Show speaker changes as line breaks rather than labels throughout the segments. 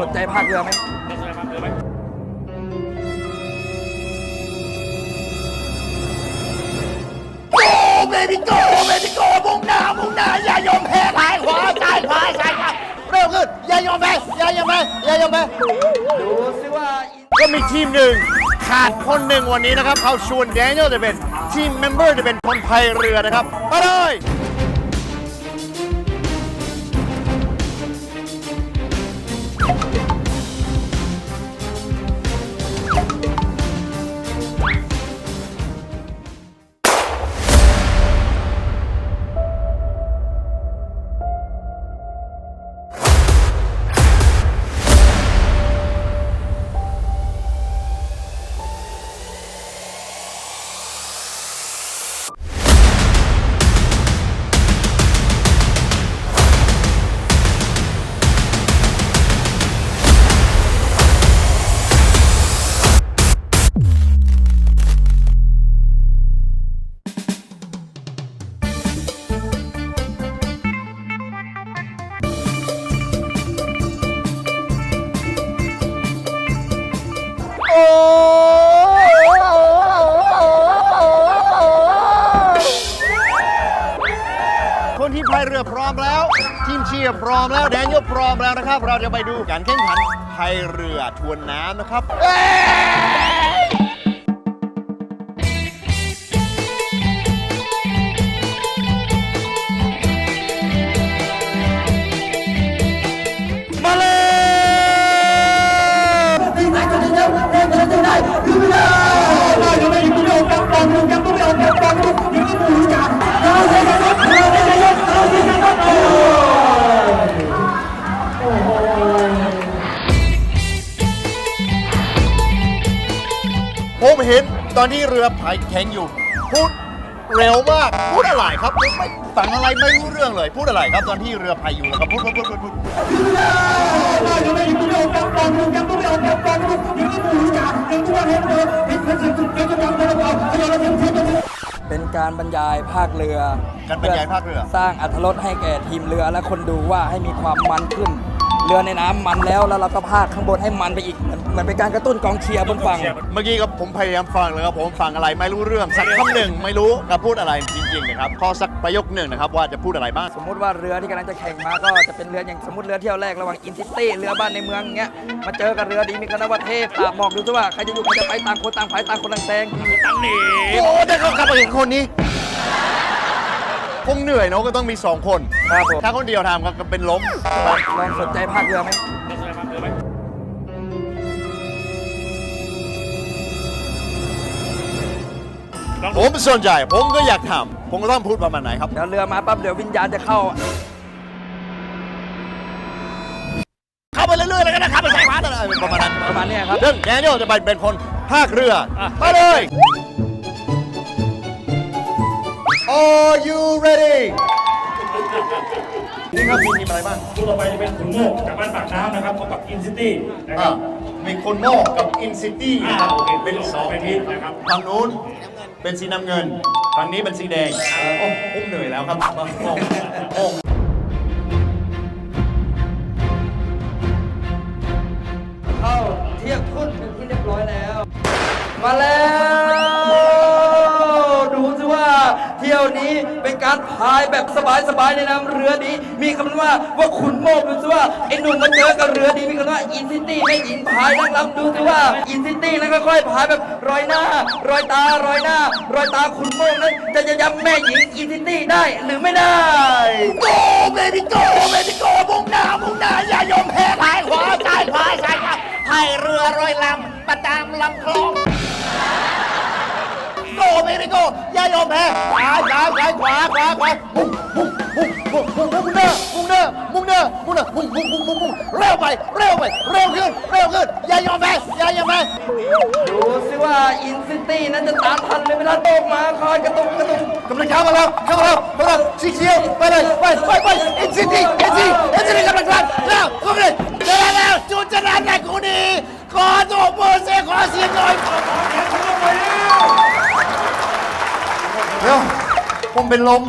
สนใจภาคเรือไหม
ได้ใช่ไหมครับเรือไหม
โกเบบิโกเบบิโกมุ่งหน้ามุ่งหน้าอย่ายอมแพ้ซ้ายขวาซ้ายขวาซ้ายขวาเร็วขึ้นอย่ายอมแพ้อย่ายอมแพ้อย่ายอมแพ้
ดูซิว่า
ก็มีทีมหนึ่งขาดคนหนึ่งวันนี้นะครับเขาชวนแดเนียลจะเป็นทีมเมมเบอร์จะเป็นคนพายเรือนะครับไปเลย พายเรือพร้อมแล้ว ทีมเชียร์พร้อมแล้วแดนยลพร้อมแล้วนะครับ เราจะไปดูการแข่งขันพายเรือทวนน้ำนะครับ ผมเห็นตอนที่เรือพายแข่งอยู่ พูดเร็วมาก พูดอะไรครับผมไม่ฟังอะไรไม่รู้เรื่องเลย พูดอะไรครับตอนที่เรือพายอยู่แล้วก็พูดพูดพูดพูดพูด
เป็นการบรรยายภาคเรือ
การบรรยายภาคเรือ
สร้างอัธรสให้แก่ทีมเรือและคนดูว่าให้มีความมันขึ้น เรือในน้ำมันแล้วแล้วเราก็พากข้างบนให้มันไปอีกเหมือนเหมือนเป็นการกระตุ้นกองเชียร์บนฝั่ง
เมื่อกี้ก็ผมพยายามฟังเลยครับผมฟังอะไรไม่รู้เรื่องสักคำหนึ่งไม่รู้จะพูดอะไรจริงๆนะครับขอสักประโยคหนึ่งนะครับว่าจะพูดอะไรบ้าง
สมมุติว่าเรือที่กำลังจะแข่งมาก็จะเป็นเรืออย่างสมมติเรือเที่ยวแรกระหว่างอินซิตี้เรือบ้านในเมืองเงี้ยมาเจอกับเรือดีมีคณะวัฒเทพตากหมอกดูซิว่าใครจะอยู่ใครจะไปต่างคนต่างพายต่างคนต่างแซงมีตังหนี
โอ้แต่เขาขับไปกับคนนี้ค งเหนื่อยเนาะก็ต้องมีสองคน
ครับผม
ถ้าคนเดียวทำก็เป็นล้ม
ลองสนใจภาคเรือไหม
ได้ใช่ไหมครับเรือไหม
ผมสนใจ ผมก็อยากทำผมก็ต้องพูดประมาณไหนครับ
เดี๋ยวเรือมาปั๊บเดี๋ยววิญญาณจะเข้า
เข้าไปเรื่อยๆเลยก็ได้ครับไปใส่พาร์ทอะไรประมาณนั้น
ประมาณเนี้ยครับ
เรื่องแดเนียลจะไปเป็นคนภาคเรือ ไปเลย Are you ready นี่ครับมีทีมอะไรบ้าง
คู่ต่อไปจะเป็นขุนโมกจากบ้านปากน้ำนะครับพบกับอินซิตี้นะค
อะ
รับ
มีคนโมกกับอินซิตี้
อ่า
นะครับ
โอเค
เป็นสอง
เป็น
ทีม
นะครับ
ฝั่งนู้นเป็นสีน้ำเงินฝั่งนี้เป็นสีแดงโอ้ผมเหนื่อยแล้วครับโอ้โอ้
เข้าเทียบทุนเป็นที่เรียบร้อยแล้ว มาแล้ว เที่ยวนี้เป็นการพายแบบสบายๆในน้ำเรือนี้ มีคำว่าว่าขุนโมกดูสิว่าไอ้หนุ่มมาเจอกับเรือดีมีคำว่าอินซิตี้แม่หญิงพายนั่งลำดูสิว่าอินซิตี้นั้นค่อยๆพายแบบรอยหน้ารอยตารอยหน้ารอยตาขุนโมกนั้นจะจะย้ำแม่หญิงอินซิตี้ได้หรือไม่ได้
โกเบบิโกเบบิโกมุ่งหน้ามุ่งหน้าอย่ายอมแพ้ซ้ายขวาซ้ายขวาซ้ายขวาให้เรือรอยลำประตามลำคลอง โกเบบิโกอย่ายอมแพ้ซ้ายซ้ายซ้าขวาขวาขวามุ่งมุ่งมุ่งมุ่งมุ่งมุ่งหน้ามุ่งหน้ามุ่งหน้ามุ่งหน้ามุ่งมุ่งมุ่งมุ่งมุ่งเร็วไปเร็วไปเร็วขึ้นเร็วขึ้นอย่ายอมแพ้อย่ายอมแพ้
ดูสิว่าอินซิตี้นั้นจะตามทันเลยเวลาโตกมาคอยกระตุกกระตุก
กำลังเข้ามาแล้วเข้ามาแล้วเข้ามาแล้วสีเขียวไปเลยไปไปไปอินซิตี้อินซิตี้อินซิตี้กำลังกลับแล้วโอเคเจอแล้วจูนจะรันแต่กูดีขอตัวเบอร์เซขอเสียงหน่อย ผมเป็นลม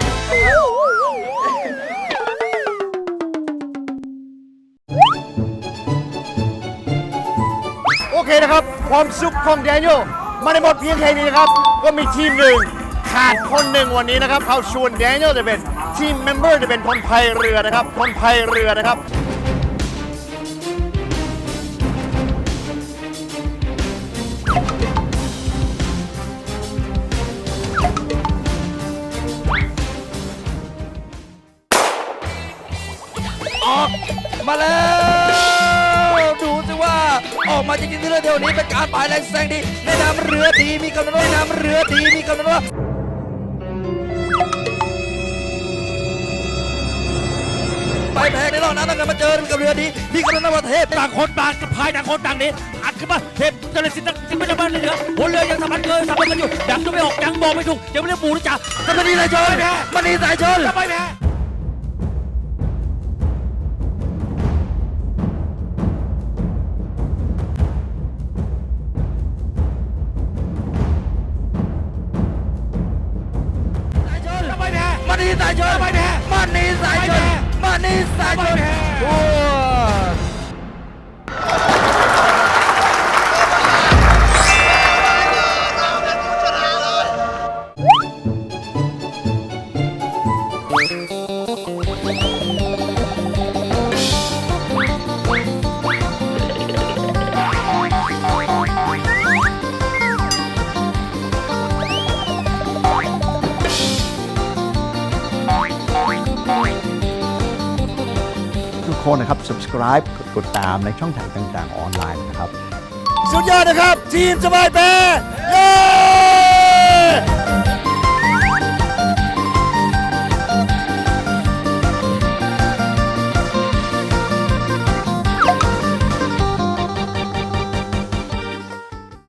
โอเคนะครับ ความสุขของแดเนียลมาในหมดเพียงแค่นี้นะครับ ก็มีทีมหนึ่งขาดคนหนึ่งวันนี้นะครับเขาชวนแดเนียลจะเป็นทีมเมมเบอร์จะเป็นคนพายเรือนะครับคนพายเรือนะครับ
แล้ว ดูสิว่าออกมาจริงๆที่เรือเดียวนี้เป็นการปลายแรงแซงดีในะนำเรือดีมีกำลังว่าน้ำเรือดีมีกำลังว่าไปแพงในรอบนั้นต้องมาเจอกับเรือดีมีกำลังว่าเทพ
ต่างคนต่างจะพายต่างคนต่างนี้อัดขึ้นมาเทพเจริญสิทธิ์สิทธิ์ไม่ได้บ้านเหลือหัวเรือยังสำคัญเกินสำคัญกันอยู่ยังดูไม่ออกยังบอกไม่ถูกยังไม่ได้ปูนะจ๊ะ
มันนีสายชนมันนีสายชน
จะไปแพ้
ชน
ไปแพ้
มันนีสายชนมันนีสายช
ไป
น
แพ้
โอ้
คนนะครับ subscribe กดติดตามในช่องทางต่างๆออนไลน์นะครับ
สุดยอดนะครับ ทีมสบายแปรเย้